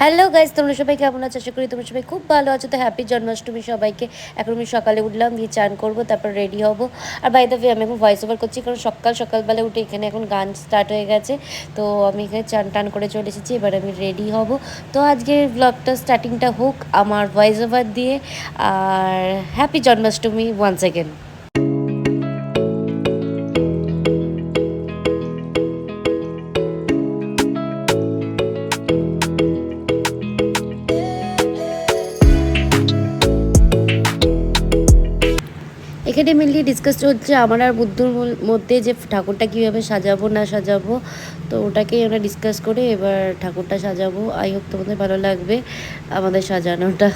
Hello guys তোমরা সবাই কেমন আছো? আশা করি তোমরা সবাই খুব ভালো আছো। তো হ্যাপি জন্মাষ্টমী সবাইকে। এখন আমি সকালে উঠলাম দিয়ে চান করব, তারপর রেডি হব। আর বাই দা দ্য আমি এখন ভয়েস ওভার করছি, কারণ সকাল সকালবেলা উঠে এখানে এখন গান স্টার্ট হয়ে গেছে। তো আমি এখানে চান টান করে চলে এসেছি, এবার আমি রেডি হব। তো আজকে ব্লগটা স্টার্টিংটা হোক আমার ভয়েস ওভার দিয়ে। আর হ্যাপি জন্মাষ্টমী ওয়ান সেকেন্ড এখানে মেনলি ডিসকাস হচ্ছে আমার আর বুদ্ধুর মধ্যে যে ঠাকুরটা কীভাবে সাজাবো, না সাজাবো, তো ওটাকেই আমরা ডিসকাস করে এবার ঠাকুরটা সাজাবো। আই হোপ তোমাদের ভালো লাগবে আমাদের সাজানোটা।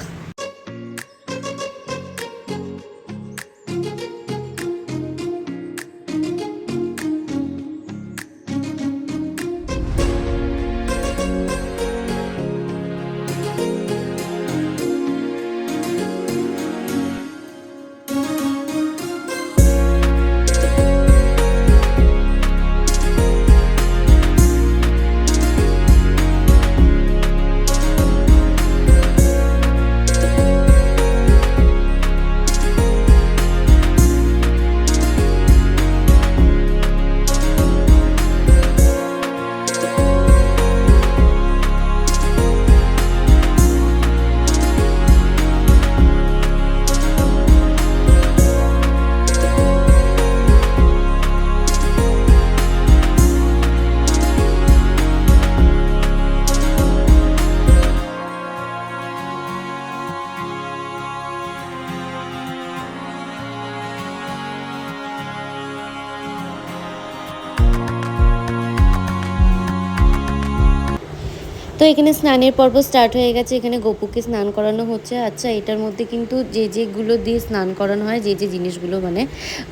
তো এখানে স্নানের পর্ব স্টার্ট হয়ে গেছে। এখানে গোপুকে স্নান করানো হচ্ছে। আচ্ছা এটার মধ্যে কিন্তু যে যেগুলো দিয়ে স্নান করানো হয়, যে যে জিনিসগুলো মানে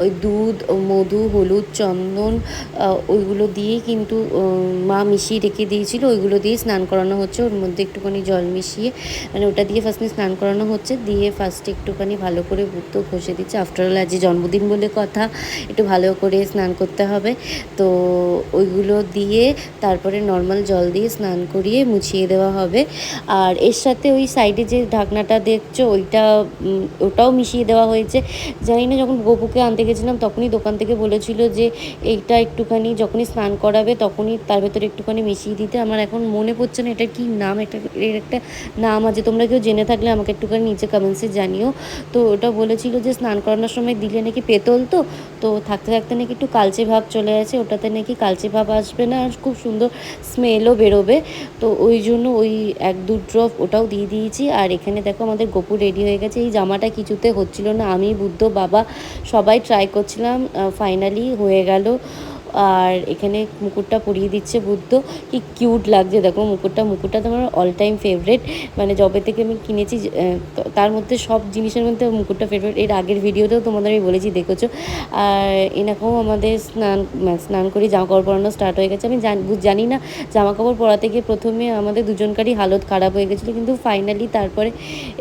ওই দুধ, মধু, হলুদ, চন্দন ওইগুলো দিয়েই কিন্তু মা মিশিয়ে রেখে দিয়েছিল। ওইগুলো দিয়ে স্নান করানো হচ্ছে। ওর মধ্যে একটুখানি জল মিশিয়ে মানে ওটা দিয়ে ফার্স্টে স্নান করানো হচ্ছে। দিয়ে ফার্স্টে একটুখানি ভালো করে বুদ্ধ ঘষে দিচ্ছে। আফটার অল আজ জন্মদিন বলে কথা, একটু ভালো করে স্নান করতে হবে। তো ওইগুলো দিয়ে, তারপরে নর্মাল জল দিয়ে স্নান করিয়ে মুছিয়ে দেওয়া হবে। আর এর সাথে ওই সাইডে যে ঢাকনাটা দেখছ, ওইটা ওটাও মিশিয়ে দেওয়া হয়েছে। জানি না যখন গোপুকে আনতে গেছিলাম, তখনই দোকান থেকে বলেছিল যে, এইটা একটুখানি যখনই স্নান করাবে, তখনই তার ভেতরে একটুখানি মিশিয়ে দিতে। আমার এখন মনে পড়ছে না এটার কি নাম? এটা, এর একটা নাম আছে, তোমরা কেউ জেনে থাকলে আমাকে একটুখানি নিচে কমেন্টসে জানিও। তো ওটা বলেছিল যে, স্নান করানোর সময় দিলে নাকি পেতল তো? তো থাকতে থাকতে নাকি একটু কালচে ভাব চলে আসে, ওটাতে নাকি কালচে ভাব আসবে না, আর খুব সুন্দর স্মেলও বেরোবে। তো ওই জন্য ওই এক, দু ড্রপ ওটাও দিয়ে দিয়েছি। আর এখানে দেখো আমাদের গোপু রেডি হয়ে গেছে। এই জামাটা কিছুতে হচ্ছিল না। আমি, বুদ্ধ, বাবা সবাই ট্রাই করছিলাম ফাইনালি হয়ে গেল। আর এখানে মুকুটটা পরিয়ে দিচ্ছে বুদ্ধ। কি কিউট লাগছে, দেখো মুকুটটা। মুকুটটা তো আমার অল টাইম ফেভারেট মানে যবে থেকে আমি কিনেছি তার মধ্যে সব জিনিসের মধ্যে মুকুটটা ফেভারিট এর আগের ভিডিওতেও তোমাদের আমি বলেছি, দেখেছ? আর এরকম আমাদের স্নান স্নান করে জামা কাপড় পরানো স্টার্ট হয়ে গেছে। আমি জানি না, জামা কাপড় পরাতে গিয়ে প্রথমে আমাদের দুজনকারই হালত খারাপ হয়ে গেছিল, কিন্তু ফাইনালি তারপরে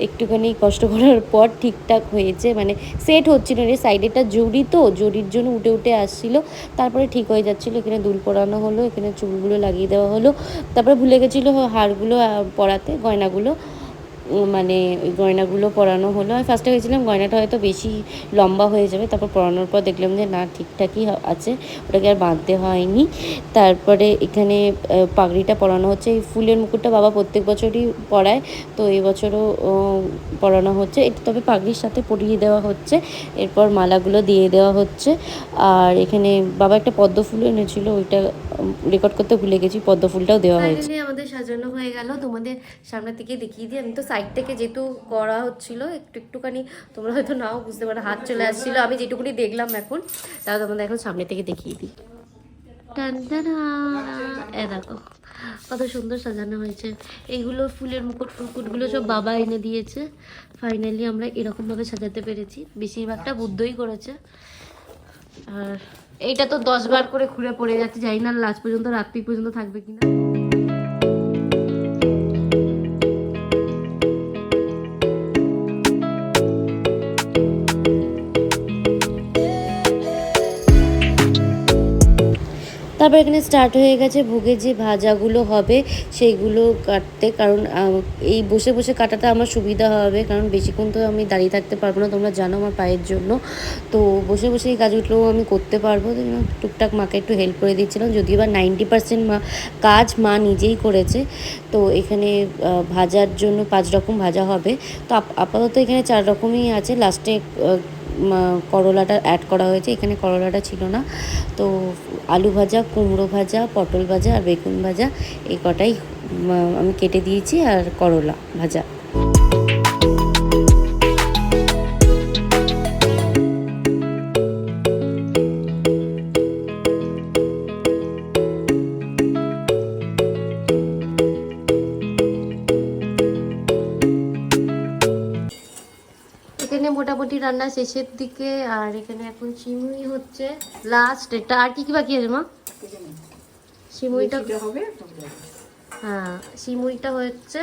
একটুখানি কষ্ট করার পর ঠিকঠাক হয়েছে। মানে সেট হচ্ছিল রে সাইডেটা জড়ি তো জড়ির জন্য উঠে উঠে আসছিল। তারপরে ঠিক হয়ে যাচ্ছিল। এখানে দুল পরানো হলো, এখানে চুলগুলো লাগিয়ে দেওয়া হলো। তারপরে ভুলে গেছিল হারগুলো পরাতে, গয়নাগুলো। মানে ওই গয়নাগুলো পরানো হলো। আমি ফার্স্টে ভেবেছিলাম গয়নাটা হয়তো বেশি লম্বা হয়ে যাবে, তারপর পরানোর পর দেখলাম যে না, ঠিকঠাকই আছে, ওটাকে আর বাঁধতে হয়নি। তারপরে এখানে পাগড়িটা পরানো হচ্ছে, এই ফুলের মুকুটটা বাবা প্রত্যেক বছরই পরায়, তো এই বছরও পরানো হচ্ছে। এটা তবে পাগড়ির সাথে পরিয়ে দেওয়া হচ্ছে, এরপর মালাগুলো দিয়ে দেওয়া হচ্ছে। আর এখানে বাবা একটা পদ্ম ফুল এনেছিল, ওইটা রেকর্ড করতে ভুলে গেছি পদ্ম ফুলটাও দেওয়া হয়েছে। আমাদের সাজানো হয়ে গেল। তোমাদের সামনে থেকে দেখিয়ে দিই। আমি তো সাইড থেকে যেহেতু করা হচ্ছিল একটু একটুখানি তোমরা হয়তো নাও বুঝতে পারো হাত চলে আসছিল। আমি যেটুকুনি দেখলাম এখন তাও তোমাদের এখন সামনে থেকে দেখিয়ে দিই। এ দেখো কত সুন্দর সাজানো হয়েছে। এইগুলো ফুলের মুকুট ফুকুটগুলো সব বাবা এনে দিয়েছে। ফাইনালি আমরা এরকমভাবে সাজাতে পেরেছি। বেশিরভাগটা বুদ্ধই করেছে। আর এইটা তো দশ বার করে ঘুরে পড়ে যাচ্ছে যাই না লাস্ট পর্যন্ত রাত্রি পর্যন্ত থাকবে কিনা। তারপর এখানে স্টার্ট হয়ে গেছে ভোগের যে ভাজাগুলো হবে সেইগুলো কাটতে। কারণ এই বসে বসে কাটাটা আমার সুবিধা হবে, কারণ বেশিক্ষণ তো আমি দাঁড়িয়ে থাকতে পারব না, তোমরা জানো আমার পায়ের জন্য। তো বসে বসে এই কাজগুলো আমি করতে পারব। টুকটাক মাকে একটু হেল্প করে দিচ্ছিলাম, যদিও বা নাইনটি পার্সেন্ট মা, কাজ মা নিজেই করেছে। তো এখানে ভাজার জন্য পাঁচ রকম ভাজা হবে। তো আপ- আপাতত এখানে চার রকমই আছে। লাস্টে করলাটা অ্যাড করা হয়েছে। এখানে করলাটা ছিল না। তো আলু ভাজা, কুমড়ো ভাজা, পটল ভাজা আর বেগুন ভাজা, এই কটাই আমি কেটে দিয়েছি আর করলা ভাজা। মোটামুটি রান্না শেষের দিকে আর এখানে এখন সিমুই হচ্ছে লাস্ট এটা আর কি কি বাকি আছে মা? সিমুইটা হবে হ্যাঁ সিমুইটা হচ্ছে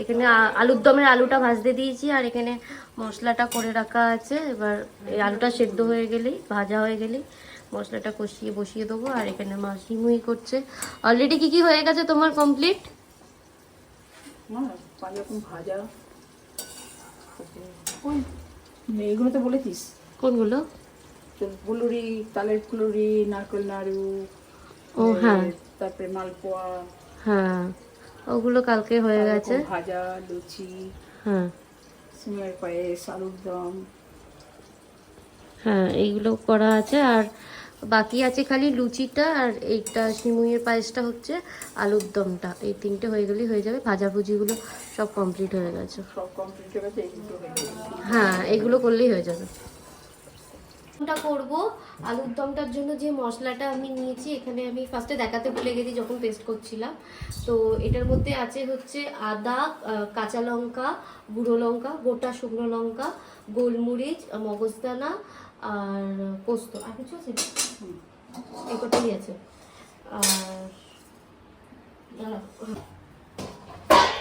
এখানে আলুর দমের আলুটা ভাজতে দিয়েছি আর এখানে মশলাটা করে রাখা আছে। এবার এই আলুটা সেদ্ধ হয়ে গেলেই ভাজা হয়ে গেলেই মশলাটা কষিয়ে বসিয়ে দেবো। আর এখানে মা সিমুই করছে। অলরেডি কি কি হয়ে গেছে তোমার কমপ্লিট ভাজা। ওই এইগুলো তো বলেছিস? কোনগুলো? বুলুরি ফুলুরি তালের ফুলুরি নারকেল নাড়ু ও হ্যাঁ। তারপরে মালপোয়া। হ্যাঁ ওগুলো কালকে হয়ে গেছে। ভাজা লুচি হ্যাঁ। সিমের পায়েস আলুর দম। হ্যাঁ এইগুলো করা আছে। আর বাকি আছে খালি লুচিটা আর এইটা সিমুইয়ের পায়েসটা হচ্ছে আলুর দমটা। এই তিনটে হয়ে গেলেই হয়ে যাবে। ভাজাভুজিগুলো সব কমপ্লিট হয়ে গেছে। সব কমপ্লিট হয়ে গেছে এইগুলো হয়ে গেছে। হ্যাঁ এগুলো করলেই হয়ে যাবে। দমটা করব। আলুর দমটার জন্য যে মশলাটা আমি নিয়েছি এখানে আমি ফার্স্টে দেখাতে ভুলে গেছি যখন পেস্ট করছিলাম। তো এটার মধ্যে আছে হচ্ছে আদা কাঁচা লঙ্কা গুঁড়ো লঙ্কা গোটা শুকনো লঙ্কা গোলমরিচ মগজদানা আর পোস্ত, আর কিছু আছে? এই কটাই আছে। আর।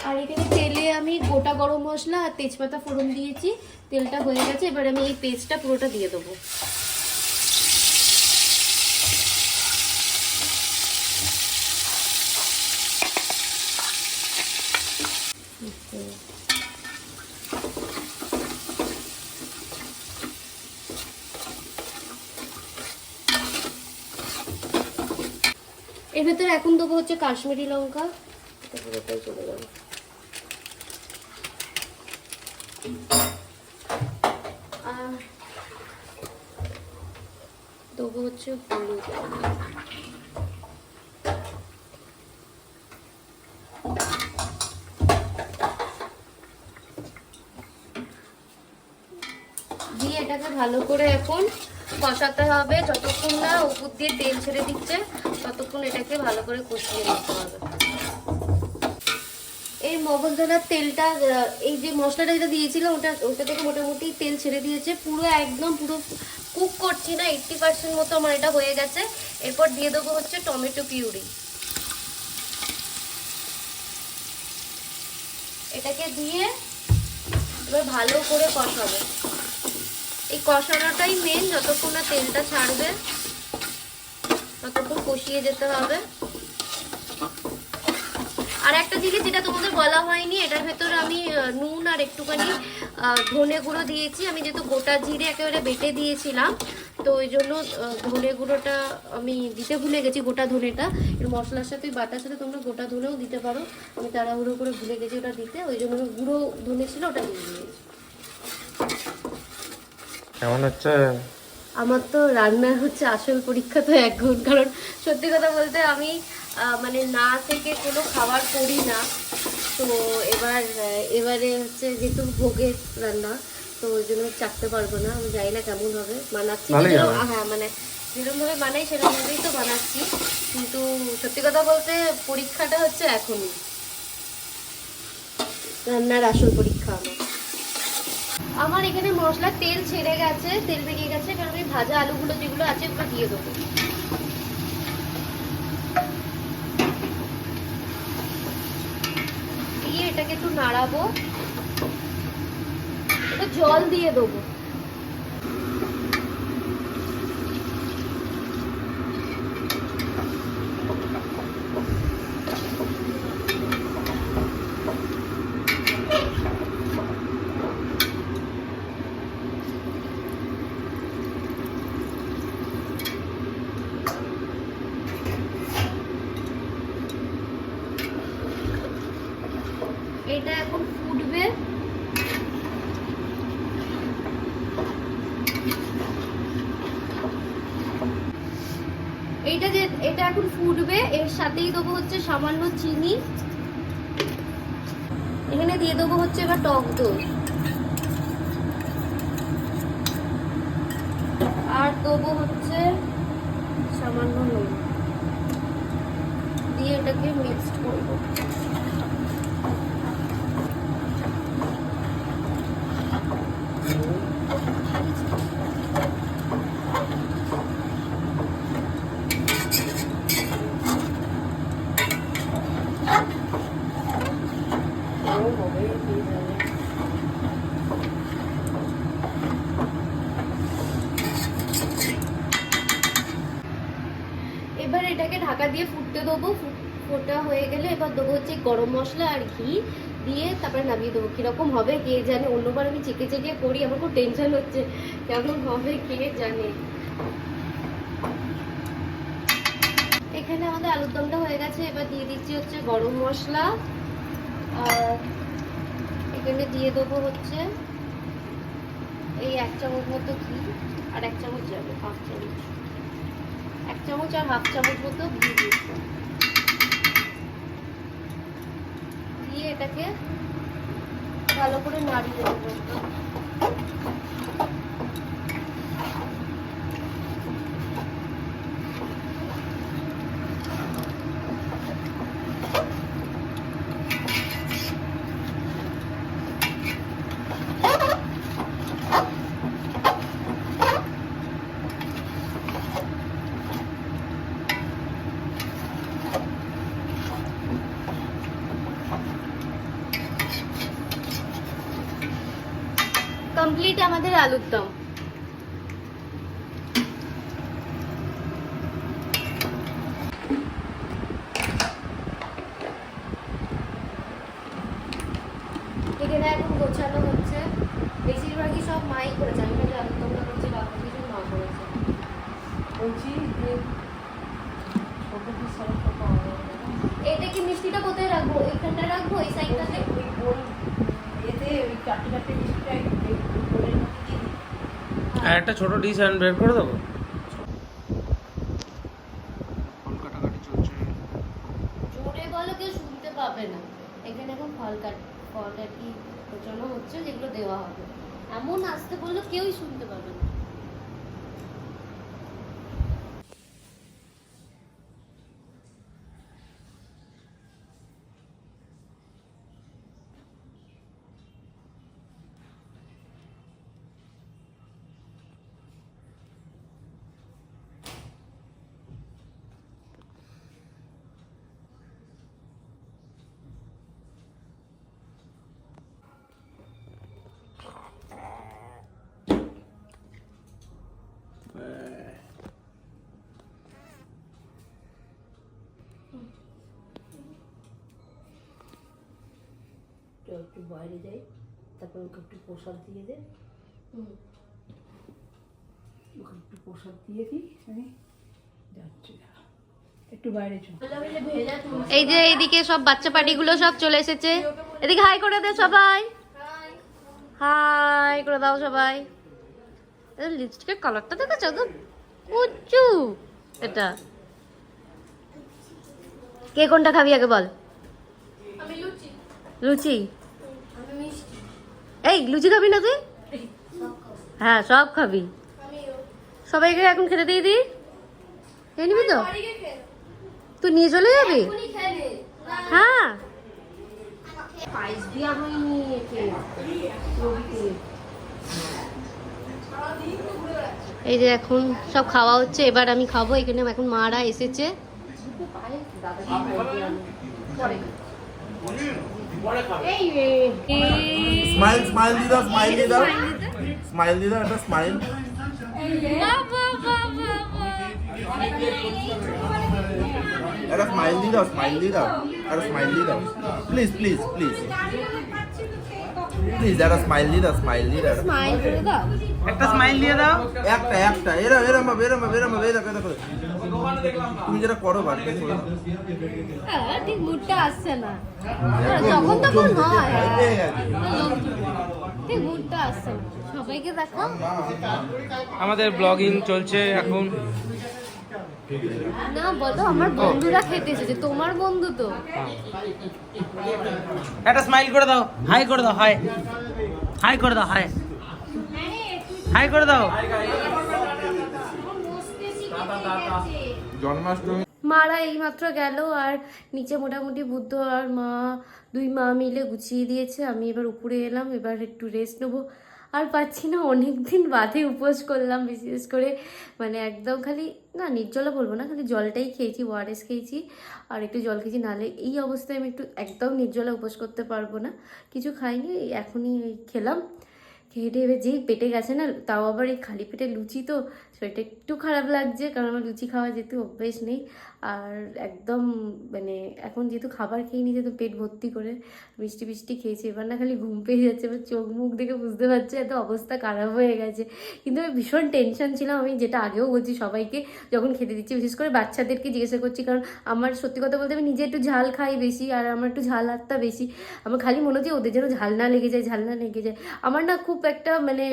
আর এখানে তেলে আমি গোটা গরম মশলা আর তেজপাতা ফোড়ন দিয়েছি। তেলটা হয়ে গেছে, এবার আমি এই পেস্টটা পুরোটা দিয়ে দেবো। এর ভেতরে এখন দেবো হচ্ছে কাশ্মীরি লঙ্কা। চলে যাবে হচ্ছে দিয়ে এটাকে ভালো করে এখন কষাতে হবে। যতক্ষণ না উপর দিয়ে তেল ছেড়ে দিচ্ছে, ততক্ষণ এটাকে ভালো করে কষিয়ে নিতে হবে। এই মগজদানার তেলটা এই যে মশলাটা যেটা দিয়েছিলাম, ওটা ওটা থেকে মোটামুটি তেল ছেড়ে দিয়েছে। পুরো একদম, পুরো কুক করছি না এইট্টি পার্সেন্ট মতো আমার এটা হয়ে গেছে। এরপর দিয়ে দেবো হচ্ছে টমেটো পিউরি। এটাকে দিয়ে এবার ভালো করে কষাবো। এই কষানোটাই মেন যতক্ষণ না তেলটা ছাড়বে, ততক্ষণ কষিয়ে যেতে হবে। আর একটা জিনিস যেটা তোমাদের বলা হয়নি, এটার ভেতরে আমি নুন আর একটুখানি ধনে গুঁড়ো দিয়েছি। আমি যেহেতু গোটা জিরে একেবারে বেটে দিয়েছিলাম, তো ওই জন্য ধনে গুঁড়োটা আমি দিতে ভুলে গেছি, গোটা ধনেটা। এর মশলার সাথে, বাটার সাথে তোমরা গোটা ধনেও দিতে পারো। আমি তাড়াহুড়ো করে ভুলে গেছি ওটা দিতে। ওই জন্য গুঁড়ো ধনে ছিল, ওটা দিয়ে দিয়েছি। কেমন হচ্ছে? আমার তো রান্নার হচ্ছে আসল পরীক্ষা তো এখন কারণ সত্যি কথা বলতে আমি মানে না থেকে কোনো খাবার করি না। তো এবার এবারে হচ্ছে যেহেতু ভোগের রান্না তো ওই জন্য চাকতে পারব না। আমি জানি না কেমন হবে। বানাচ্ছি। হ্যাঁ মানে যেরকমভাবে বানাই সেরকমভাবেই তো বানাচ্ছি। কিন্তু সত্যি কথা বলতে পরীক্ষাটা হচ্ছে এখনই। রান্নার আসল পরীক্ষা আমার। আমার এখানে মশলা তেল ছেড়ে গেছে, তেল বেরিয়ে গেছে কারণ আমি ভাজা আলুগুলো যেগুলো আছে ওগুলো দিয়ে দেবো। দিয়ে এটাকে একটু নাড়াবো। জল দিয়ে দেবো এটা এখন ফুটবে এইটা যে এটা এখন ফুটবে এর সাথেই দেবো হচ্ছে সামান্য চিনি। এখানে দিয়ে দেবো হচ্ছে এবার টক দই। আর দেবো হচ্ছে সামান্য নুন। দিয়ে এটাকে মিক্সড করব এবার এটাকে ঢাকা দিয়ে ফুটতে দেবো। ফোটা হয়ে গেলে এবার দেবো হচ্ছে গরম মশলা আর ঘি। দিয়ে তারপরে নামিয়ে দেবো। কীরকম হবে কে জানে? অন্যবার আমি চেকে চেকে করি, আমার খুব টেনশন হচ্ছে। কেমন হবে কে জানে? এখানে আমাদের আলুর দমটা হয়ে গেছে। এবার দিয়ে দিচ্ছি হচ্ছে গরম মশলা। আর এখানে দিয়ে দেবো হচ্ছে এই এক চামচ মতো ঘি আর এক চামচ যাবে হাফ চামচ। এক চামচ আর হাফ চামচ মতো ঘি দিচ্ছি দিয়ে এটাকে ভালো করে নাড়িয়ে দেবো কমপ্লিট আমাদের আলুর দম এখানে এখন গোছানো হচ্ছে বেশিরভাগই সব মাই করেছে আমি খালি আলুর দমটা করছি বাকি কিছু মা করেছে বলছি যে ছোট পিস সালাদটা পাওয়া যাবে না? এটা কি মিষ্টিটা কোথায় রাখব এখানটা রাখব এই সাইডটাতে ওই গোল এতে ওই চারটে চারটে মিষ্টিটা এই গোলের মধ্যে দিয়ে দিই। আর একটা ছোট ডিশ হ্যান্ড বের করে দেবো। ফল কাটাকাটি চলছে। জোরে বলো কেউ শুনতে পাবে না। এখানে এখন ফল কাট ফল আর কি কোচানো হচ্ছে যেগুলো দেওয়া হবে। এমন আসতে বলল কেউই শুনতে পাবে না তো একটু বাইরে যাই তারপর ওকে একটু প্রসাদ দিয়ে দে। ওকে একটু প্রসাদ দিয়ে দিই আমি যাচ্ছি। একটু বাইরে চল। এই যে এইদিকে সব বাচ্চা পার্টিগুলো সব চলে এসেছে। এদিকে হাই করে দে সবাই। হাই। করে দাও সবাই। লিপস্টিকের কালারটা দেখেছ একদম কুচু এটা। কে কোনটা খাবি আগে বল? লুচি? এই, লুচি খাবি না তুই? হ্যাঁ সব খাবি। সবাইকে এখন খেতে দিয়ে দি খেয়ে নিবি তো? তুই নিয়ে চলে যাবি? হ্যাঁ। এই যে এখন সব খাওয়া হচ্ছে, এবার আমি খাব। এখানে এখন মারা এসেছে। স্মাইল স্মাইল দি দাও স্মাইল দি দাও স্মাইল দি দাও একটা স্মাইল একটা স্মাইল দি দাও স্মাইল দি দাও একটা স্মাইল দি দাও প্লিজ প্লিজ প্লিজ প্লিজ একটা স্মাইল দি দাও স্মাইল দি দাও স্মাইল করে দাও। একটা স্মাইল দিয়ে দাও। একটা একটা। এরম এরম এরম এরম এই দেখো তুমি যেটা করো বাড়িতে। হ্যাঁ ঠিক মুডটা আসছে না। যখন তখন হয়। গেছে। ঠিক মুডটা আসছে না। সবাইকে দেখাও আমাদের ব্লগিং চলছে এখন। না বলো আমার বন্ধুরা খেতে এসেছে। তোমার বন্ধু তো। একটা স্মাইল করে দাও। হাই করে দাও হাই হাই করে দাও হাই হাই করে দাও। জন্মাষ্টমী। মারা এইমাত্র গেল আর নিচে মোটামুটি বুদ্ধ আর মা দুই মা মিলে গুছিয়ে দিয়েছে। আমি এবার উপরে এলাম, এবার একটু রেস্ট নেব। আর পাচ্ছি না অনেক দিন বাদে উপোস করলাম বিশেষ করে। মানে একদম খালি, না নির্জলা বলব না, খালি জলটাই খেয়েছি ওয়ারেস খেয়েছি। আর একটু জল খেয়েছি, নাহলে এই অবস্থায় আমি একটু একদম নির্জলা উপোস করতে পারব না। কিছু খাইনি এখনই খেলাম। খেয়ে এবার যেই পেটে গেছে না, তাও আবার এই খালি পেটে লুচি তো শরীরটা একটু খারাপ লাগছে, কারণ আমার লুচি খাওয়া যেহেতু অভ্যেস নেই। আর একদম মানে এখন যেহেতু খাবার খেয়ে নিয়েছে, তো পেট ভর্তি করে মিষ্টি মিষ্টি খেয়েছি, এবার না খালি ঘুম পেয়ে যাচ্ছে, এবার চোখ মুখ দেখে বুঝতে পারছি এত অবস্থা খারাপ হয়ে গেছে। কিন্তু আমি ভীষণ টেনশন ছিলাম, আমি যেটা আগেও বলছি সবাইকে, যখন খেতে দিচ্ছি, বিশেষ করে বাচ্চাদেরকে জিজ্ঞাসা করছি, কারণ আমার সত্যি কথা বলতে আমি নিজে একটু ঝাল খাই বেশি, আর আমার একটু ঝাল আত্মা বেশি। আমার খালি মনে হচ্ছে ওদের যেন ঝাল না লেগে যায়, ঝাল না লেগে যায়। আমার না খুব একটা মানে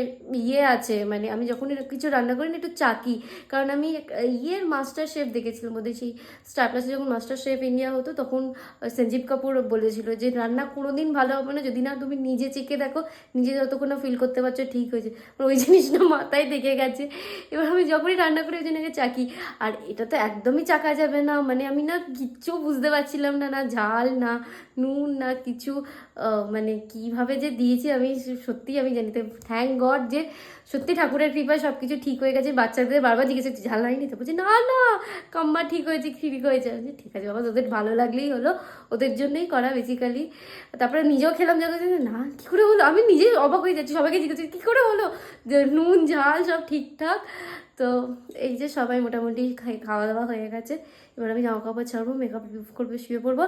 ইয়ে আছে মানে আমি যখন কিছু রান্না করি না, একটু চাকি। কারণ আমি ইয়ের মাস্টার শেফ দেখেছিলাম, ওদের সেই স্টার প্লাসে যখন মাস্টার শেফ ইন্ডিয়া হতো, তখন সঞ্জীব কাপুর বলেছিল যে, রান্না কোনোদিন ভালো হবে না, যদি না তুমি নিজে চেখে দেখো, নিজে যতক্ষণ না ফিল করতে পারছ ঠিক হয়েছে। ওই জিনিসটা মাথায় থেকে গেছে। এবার আমি যখনই রান্না করি, ওই জন্য চাকি। আর এটা তো একদমই চাকা যাবে না মানে আমি না কিচ্ছু বুঝতে পারছিলাম না না ঝাল, না নুন, না কিছু মানে কীভাবে যে দিয়েছি, আমি সত্যি আমি জানি থ্যাংক গড যে সত্যি ঠাকুরের কৃপায় সব কিছু ঠিক হয়ে গেছে। বাচ্চাদের বারবার জিজ্ঞেস করছি, ঝাল হয়নি তো? বলছে, না না কম্বা ঠিক হয়েছে ঠিক হয়েছে। ঠিক আছে বাবা ওদের ভালো লাগলেই হলো। ওদের জন্যই করা বেসিক্যালি তারপরে নিজেও খেলাম, যখন না, কী করে হলো? আমি নিজেই অবাক হয়ে যাচ্ছি, সবাইকে জিজ্ঞেস কী করে হলো? যে নুন, ঝাল সব ঠিকঠাক। তো এই যে সবাই মোটামুটি খাওয়া দাওয়া হয়ে গেছে। এবার আমি জামা কাপড় ছাড়বো মেকআপ করব, শুয়ে পড়ব।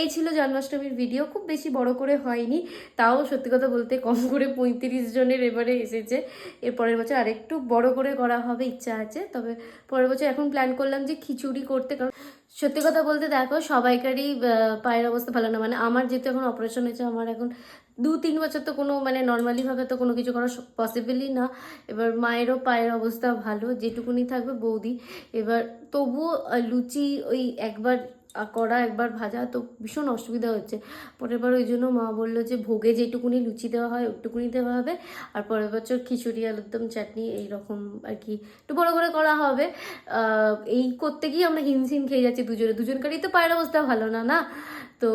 এই ছিল জন্মাষ্টমীর ভিডিও খুব বেশি বড় করে হয়নি। তাও সত্যি কথা বলতে কম করে পঁয়ত্রিশ জনের এবারে এসেছে। এর পরের বছর আরেকটু বড় করে করা হবে, ইচ্ছা আছে। তবে পরের বছর এখন প্ল্যান করলাম যে খিচুড়ি করতে। কারণ সত্যি কথা বলতে দেখো, সবাইকারই পায়ের অবস্থা ভালো না। মানে আমার যেহেতু এখন অপারেশন হয়েছে, আমার এখন দু তিন বছর তো কোনো মানে নর্মালিভাবে তো কোনো কিছু করা পসিবলই না। এবার মায়েরও পায়ের অবস্থা ভালো, যেটুকুনি থাকবে বৌদি। এবার তবুও লুচি ওই একবার করা একবার ভাজা তো ভীষণ অসুবিধা হচ্ছে। পরের বার ওই জন্য মা বলল যে, ভোগে যেটুকুনি লুচি দেওয়া হয় ওইটুকুনি দেওয়া হবে। আর পরের বছর খিচুড়ি, আলুর দম, চাটনি, এইরকম আর কি। একটু বড় করে করা হবে। এই করতে গিয়ে আমরা হিমশিম খেয়ে যাচ্ছি দুজনে। দুজনকারই তো পায়ের অবস্থা ভালো না না? তো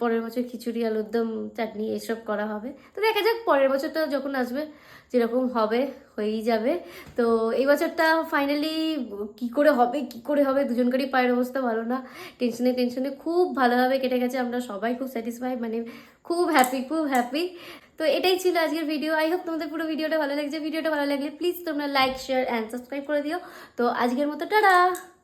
পরের বছর খিচুড়ি, আলুর দম, চাটনি এসব করা হবে। তো দেখা যাক, পরের বছরটা যখন আসবে, যেরকম হবে, হয়েই যাবে। তো এই বছরটা ফাইনালি কি করে হবে, কি করে হবে, দুজনকারই পায়ের অবস্থা ভালো না। টেনশনে টেনশনে খুব ভালোভাবে কেটে গেছে। আমরা সবাই খুব স্যাটিসফাই মানে খুব হ্যাপি খুব হ্যাপি তো এটাই ছিল আজকের ভিডিও আই হোপ তোমাদের পুরো ভিডিওটা ভালো লাগছে। ভিডিওটা ভালো লাগলে প্লিজ তোমরা লাইক শেয়ার অ্যান্ড সাবস্ক্রাইব করে দিও। তো আজকের মতো, টাটা!